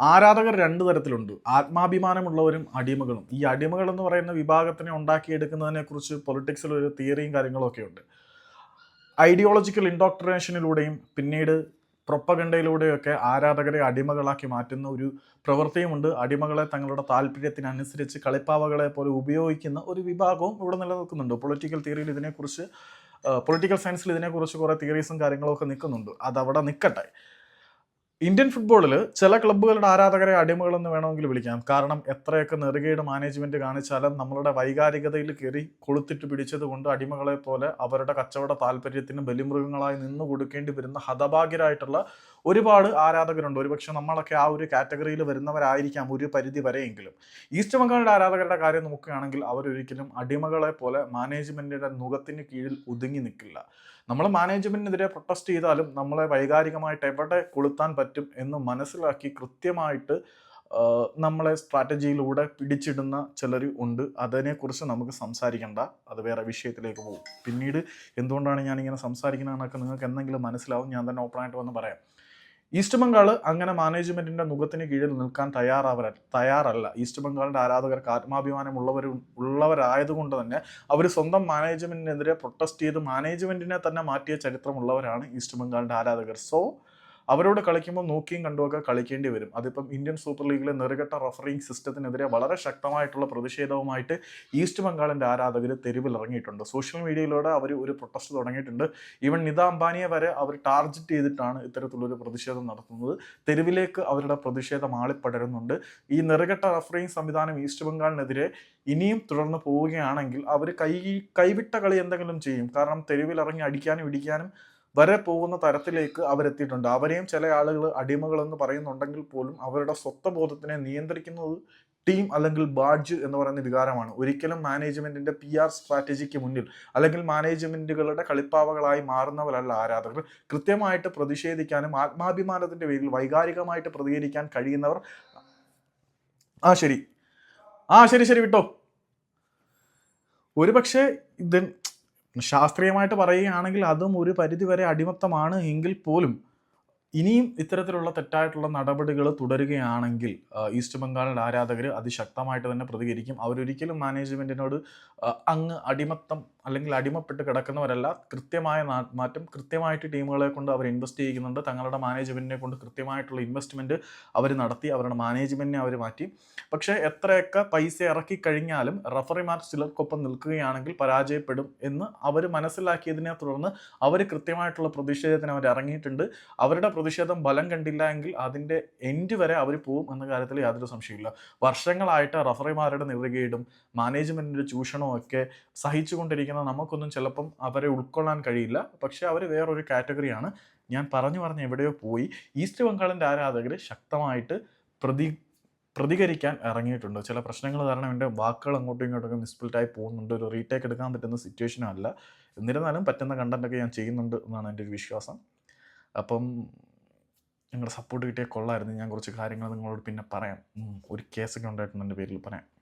ആരാധകർ രണ്ട് തരത്തിലുണ്ട്. ആത്മാഭിമാനമുള്ളവരും അടിമകളും. ഈ അടിമകൾ എന്ന് പറയുന്ന വിഭാഗത്തിനെ ഉണ്ടാക്കിയെടുക്കുന്നതിനെ കുറിച്ച് പൊളിറ്റിക്സിൽ ഒരു തിയറിയും കാര്യങ്ങളൊക്കെ ഉണ്ട്. ഐഡിയോളജിക്കൽ ഇൻഡോക്ട്രിനേഷനിലൂടെയും പിന്നീട് പ്രൊപ്പഗണ്ടയിലൂടെയൊക്കെ ആരാധകരെ അടിമകളാക്കി മാറ്റുന്ന ഒരു പ്രവൃത്തിയുമുണ്ട്. അടിമകളെ തങ്ങളുടെ താല്പര്യത്തിനനുസരിച്ച് കളിപ്പാവകളെ പോലെ ഉപയോഗിക്കുന്ന ഒരു വിഭാഗവും ഇവിടെ നിലനിൽക്കുന്നുണ്ട്. പൊളിറ്റിക്കൽ തിയറിയിൽ ഇതിനെക്കുറിച്ച് പൊളിറ്റിക്കൽ സയൻസിൽ ഇതിനെക്കുറിച്ച് കുറേ തിയറീസും കാര്യങ്ങളൊക്കെ നിൽക്കുന്നുണ്ട്. അതവിടെ നിൽക്കട്ടെ. ഇന്ത്യൻ ഫുട്ബോളിൽ ചില ക്ലബ്ബുകളുടെ ആരാധകരെ അടിമകളെന്ന് വേണമെങ്കിൽ വിളിക്കാം. കാരണം എത്രയൊക്കെ നെറുകയുടെ മാനേജ്മെന്റ് കാണിച്ചാലും നമ്മളുടെ വൈകാരികതയിൽ കയറി കൊളുത്തിട്ട് പിടിച്ചത് കൊണ്ട് അടിമകളെ പോലെ അവരുടെ കച്ചവട താല്പര്യത്തിന് ബലിമൃഗങ്ങളായി നിന്ന് കൊടുക്കേണ്ടി വരുന്ന ഹതഭാഗ്യരായിട്ടുള്ള ഒരുപാട് ആരാധകരുണ്ട്. ഒരുപക്ഷെ നമ്മളൊക്കെ ആ ഒരു കാറ്റഗറിയിൽ വരുന്നവരായിരിക്കാം ഒരു പരിധി വരെയെങ്കിലും. ഈസ്റ്റ് ബംഗാളിന്റെ ആരാധകരുടെ കാര്യം നോക്കുകയാണെങ്കിൽ അവരൊരിക്കലും അടിമകളെ പോലെ മാനേജ്മെന്റിന്റെ മുഖത്തിന് കീഴിൽ ഒതുങ്ങി നിൽക്കില്ല. നമ്മൾ മാനേജ്മെന്റിനെതിരെ പ്രൊട്ടസ്റ്റ് ചെയ്താലും നമ്മളെ വൈകാരികമായിട്ട് എവിടെ കൊളുത്താൻ പറ്റും എന്ന് മനസ്സിലാക്കി കൃത്യമായിട്ട് നമ്മളെ സ്ട്രാറ്റജിയിലൂടെ പിടിച്ചിടുന്ന ചിലർ ഉണ്ട്. അതിനെക്കുറിച്ച് നമുക്ക് സംസാരിക്കണ്ട. അത് വേറെ വിഷയത്തിലേക്ക് പോകും. പിന്നീട് എന്തുകൊണ്ടാണ് ഞാനിങ്ങനെ സംസാരിക്കുന്നതെന്നൊക്കെ നിങ്ങൾക്ക് എന്തെങ്കിലും മനസ്സിലാവും. ഞാൻ തന്നെ ഓപ്പണായിട്ട് വന്ന് പറയാം. ഈസ്റ്റ് ബംഗാൾ അങ്ങനെ മാനേജ്മെന്റിന്റെ മുഖത്തിന് കീഴിൽ നിൽക്കാൻ തയ്യാറാവര തയ്യാറല്ല. ഈസ്റ്റ് ബംഗാളിന്റെ ആരാധകർക്ക് ആത്മാഭിമാനമുള്ളവർ ഉള്ളവരായതുകൊണ്ട് തന്നെ അവർ സ്വന്തം മാനേജ്മെന്റിനെതിരെ പ്രൊട്ടസ്റ്റ് ചെയ്ത് മാനേജ്മെന്റിനെ തന്നെ മാറ്റിയ ചരിത്രമുള്ളവരാണ് ഈസ്റ്റ് ബംഗാളിന്റെ ആരാധകർ. സോ അവരോട് കളിക്കുമ്പോൾ നോക്കിയും കണ്ടുമൊക്കെ കളിക്കേണ്ടി വരും. അതിപ്പം ഇന്ത്യൻ സൂപ്പർ ലീഗിലെ നെറുകെട്ട റഫറിംഗ് സിസ്റ്റത്തിനെതിരെ വളരെ ശക്തമായിട്ടുള്ള പ്രതിഷേധവുമായിട്ട് ഈസ്റ്റ് ബംഗാളിന്റെ ആരാധകർ തെരുവിൽ ഇറങ്ങിയിട്ടുണ്ട്. സോഷ്യൽ മീഡിയയിലൂടെ അവർ ഒരു പ്രൊട്ടസ്റ്റ് തുടങ്ങിയിട്ടുണ്ട്. ഈവൻ നിത അംബാനിയെ വരെ അവർ ടാർഗറ്റ് ചെയ്തിട്ടാണ് ഇത്തരത്തിലൊരു പ്രതിഷേധം നടത്തുന്നത്. തെരുവിലേക്ക് അവരുടെ പ്രതിഷേധം ആളിപ്പടരുന്നുണ്ട്. ഈ നെറുകെട്ട റഫറിംഗ് സംവിധാനം ഈസ്റ്റ് ബംഗാളിനെതിരെ ഇനിയും തുടർന്ന് പോവുകയാണെങ്കിൽ അവർ കൈ കൈവിട്ട കളി എന്തെങ്കിലും ചെയ്യും. കാരണം തെരുവിലിറങ്ങി അടിക്കാനും ഇടിക്കാനും വരെ പോകുന്ന തരത്തിലേക്ക് അവരെത്തിയിട്ടുണ്ട്. അവരെയും ചില ആളുകൾ അടിമകളെന്ന് പറയുന്നുണ്ടെങ്കിൽ പോലും അവരുടെ സ്വത്വബോധത്തിനെ നിയന്ത്രിക്കുന്നത് ടീം അല്ലെങ്കിൽ ബാഡ്ജ് എന്ന് പറയുന്ന വികാരമാണ്. ഒരിക്കലും മാനേജ്മെന്റിന്റെ പി ആർ സ്ട്രാറ്റജിക്ക് മുന്നിൽ അല്ലെങ്കിൽ മാനേജ്മെന്റുകളുടെ കളിപ്പാവകളായി മാറുന്നവരല്ല ആരാധകർ. കൃത്യമായിട്ട് പ്രതിഷേധിക്കാനും ആത്മാഭിമാനത്തിന്റെ പേരിൽ വൈകാരികമായിട്ട് പ്രതികരിക്കാൻ കഴിയുന്നവർ ആ ശരി. ആ ശരി ശരി വിട്ടോ. ഒരുപക്ഷെ ഇത് ശാസ്ത്രീയമായിട്ട് പറയുകയാണെങ്കിൽ അതും ഒരു പരിധിവരെ അടിമത്തമാണ് എങ്കിൽ പോലും ഇനിയും ഇത്തരത്തിലുള്ള തെറ്റായിട്ടുള്ള നടപടികൾ തുടരുകയാണെങ്കിൽ ഈസ്റ്റ് ബംഗാളിന്റെ ആരാധകർ അതിശക്തമായിട്ട് തന്നെ പ്രതികരിക്കും. അവരൊരിക്കലും മാനേജ്മെന്റിനോട് അങ്ങ് അടിമത്തം അല്ലെങ്കിൽ അടിമപ്പെട്ട് കിടക്കുന്നവരല്ല കൃത്യമായ മാറ്റം കൃത്യമായിട്ട് ടീമുകളെ കൊണ്ട് അവർ ഇൻവെസ്റ്റ് ചെയ്യുന്നുണ്ട്. തങ്ങളുടെ മാനേജ്മെന്റിനെ കൊണ്ട് കൃത്യമായിട്ടുള്ള ഇൻവെസ്റ്റ്മെന്റ് അവർ നടത്തി അവരുടെ മാനേജ്മെന്റിനെ അവർ മാറ്റി. പക്ഷേ എത്രയൊക്കെ പൈസ ഇറക്കി കഴിഞ്ഞാലും റഫറിമാർ ചിലർക്കൊപ്പം നിൽക്കുകയാണെങ്കിൽ പരാജയപ്പെടും എന്ന് അവർ മനസ്സിലാക്കിയതിനെ തുടർന്ന് അവർ കൃത്യമായിട്ടുള്ള പ്രതിഷേധത്തിന് അവർ ഇറങ്ങിയിട്ടുണ്ട്. അവരുടെ പ്രതിഷേധം ബലം കണ്ടില്ല എങ്കിൽ അതിന്റെ എൻഡ് വരെ അവർ പോവും എന്ന കാര്യത്തിൽ യാതൊരു സംശയമില്ല വർഷങ്ങളായിട്ട് റഫറിമാരുടെ നെറുകയിടും മാനേജ്മെന്റിന്റെ ചൂഷണവും ഒക്കെ സഹിച്ചുകൊണ്ടിരിക്കുന്ന നമുക്കൊന്നും ചിലപ്പം അവരെ ഉൾക്കൊള്ളാൻ കഴിയില്ല. പക്ഷേ അവർ വേറൊരു കാറ്റഗറിയാണ്. ഞാൻ പറഞ്ഞു പറഞ്ഞ് എവിടെയോ പോയി. ഈസ്റ്റ് ബംഗാളിന്റെ ആരാധകർ ശക്തമായിട്ട് പ്രതി പ്രതികരിക്കാൻ ഇറങ്ങിയിട്ടുണ്ട്. ചില പ്രശ്നങ്ങൾ കാരണം എന്റെ വാക്കുകൾ അങ്ങോട്ടും ഇങ്ങോട്ടൊക്കെ മിസ്പിൾട്ടായി പോകുന്നുണ്ട്. ഒരു റീടേക്ക് എടുക്കാൻ പറ്റുന്ന സിറ്റുവേഷനും അല്ല. എന്നിരുന്നാലും പറ്റുന്ന കണ്ടന്റൊക്കെ ഞാൻ ചെയ്യുന്നുണ്ട് എന്നാണ് എന്റെ ഒരു വിശ്വാസം. അപ്പം നിങ്ങളുടെ സപ്പോർട്ട് കിട്ടിയാൽ കൊള്ളായിരുന്നു ഞാൻ കുറച്ച് കാര്യങ്ങൾ നിങ്ങളോട് പിന്നെ പറയാം. ഒരു കേസൊക്കെ ഉണ്ടായിട്ടുണ്ട് എന്റെ പേരിൽ പറയാം.